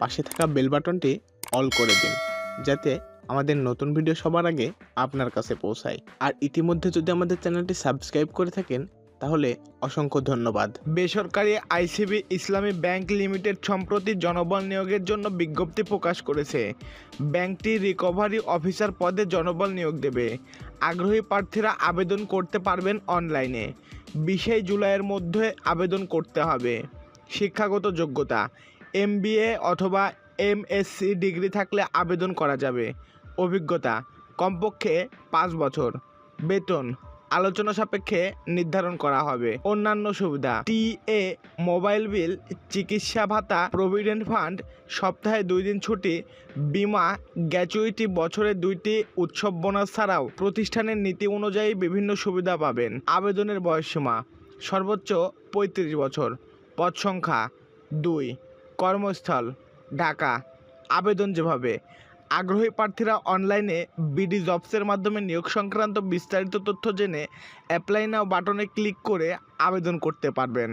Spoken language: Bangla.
পাশে থাকা বেল বাটনটি অল করে দিন, যাতে আমাদের নতুন ভিডিও সবার আগে আপনার কাছে পৌঁছায়। আর ইতিমধ্যে যদি আমাদের চ্যানেলটি সাবস্ক্রাইব করে থাকেন, তাহলে অসংখ্য ধন্যবাদ। বেসরকারি আইসিবি ইসলামী ব্যাংক লিমিটেড সম্প্রতি জনবল নিয়োগের জন্য বিজ্ঞপ্তি প্রকাশ করেছে। ব্যাংকটি রিকভারি অফিসার পদে জনবল নিয়োগ দেবে। আগ্রহী প্রার্থীরা আবেদন করতে পারবেন অনলাইনে বিশে জুলাইয়ের মধ্যে আবেদন করতে হবে। শিক্ষাগত যোগ্যতা। এমবিএ অথবা এমএসসি ডিগ্রি থাকলে আবেদন করা যাবে। অভিজ্ঞতা, কমপক্ষে পাঁচ বছর। বেতন, আলোচনা সাপেক্ষে নির্ধারণ করা হবে। অন্যান্য সুবিধা, টি এ মোবাইল বিল, চিকিৎসা ভাতা, প্রভিডেন্ট ফান্ড, সপ্তাহে দুই দিন ছুটি, বিমা গ্র্যাচুইটি বছরে দুইটি উৎসব বোনাস ছাড়াও প্রতিষ্ঠানের নীতি অনুযায়ী বিভিন্ন সুবিধা পাবেন। আবেদনের বয়সসীমা, সর্বোচ্চ পঁয়ত্রিশ বছর। পদ সংখ্যা, দুই। কর্মস্থল, ঢাকা। আবেদন যেভাবে। আগ্রহী প্রার্থীরা অনলাইনে বিডি জবসের মাধ্যমে নিয়োগ সংক্রান্ত বিস্তারিত তথ্য জেনে অ্যাপ্লাই নাও বাটনে ক্লিক করে আবেদন করতে পারবেন।